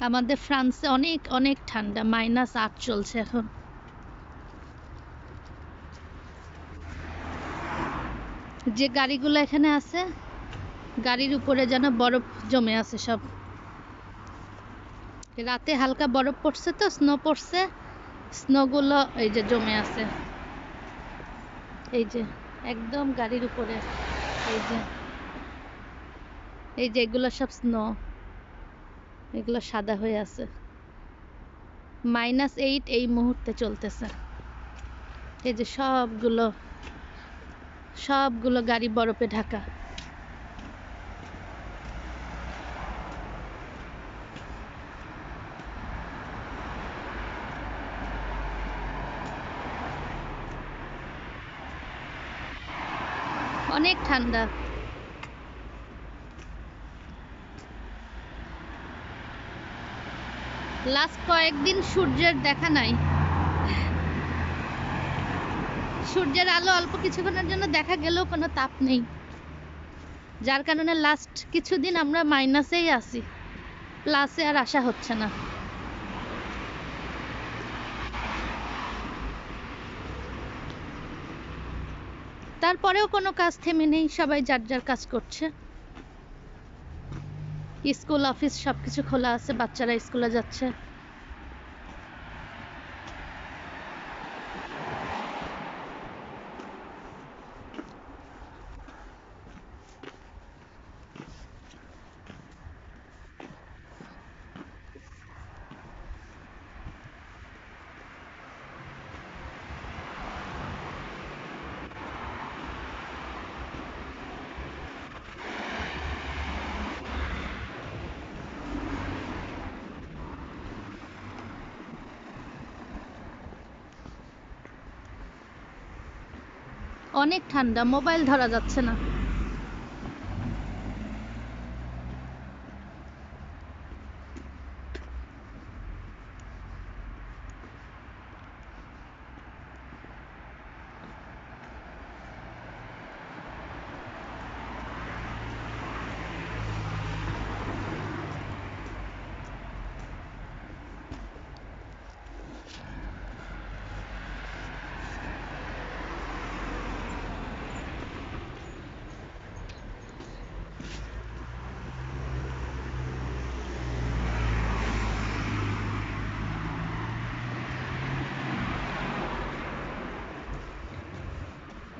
আমাদের ফ্রান্সে অনেক অনেক ঠান্ডা মাইনাস আট চলছে এখন। যে গাড়িগুলো এখানে আছে, গাড়ির উপরে যেন বরফ জমে আছে সব। রাতে হালকা বরফ পড়ছে তো স্নো পড়ছে। স্নোগুলো এই যে জমে আছে। এই যে, একদম গাড়ির উপরে। এই যে এই যে এগুলো সব স্নো এগুলো সাদা হয়ে আছে। মাইনাস এইট এই মুহূর্তে চলতেছে। এই যে সবগুলো সবগুলো গাড়ি বরফে ঢাকা। অনেক ঠান্ডা। লাস্ট কয়েকদিন সূর্যের দেখা নাই। সূর্যের আলো অল্প কিছুক্ষণের জন্য দেখা গেলেও কোনো তাপ নেই। যার কারণে লাস্ট কিছুদিন আমরা মাইনাসেই আছি। প্লাসে আর আসা হচ্ছে না। তারপরেও কোনো কাজ থেমে নেই, সবাই যার যার কাজ করছে। স্কুল অফিস সবকিছু খোলা আছে বাচ্চারা স্কুলে যাচ্ছে। অনেক ঠান্ডা মোবাইল ধরা যাচ্ছে না।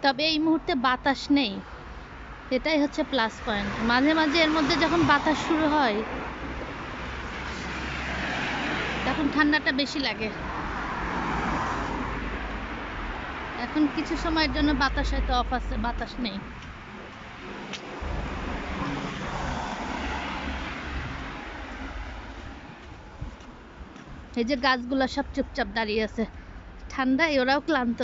তবে এই মুহূর্তে বাতাস নেই। এটাই হচ্ছে প্লাস পয়েন্ট মাঝে মাঝে এর মধ্যে যখন বাতাস শুরু হয়, তখন ঠান্ডাটা বেশি লাগে। এখন কিছু সময়ের জন্য বাতাস হয়তো অফ আছে, বাতাস নেই। এই যে গাছগুলো সব চুপচাপ দাঁড়িয়ে আছে। ঠান্ডায় ওরাও ক্লান্ত।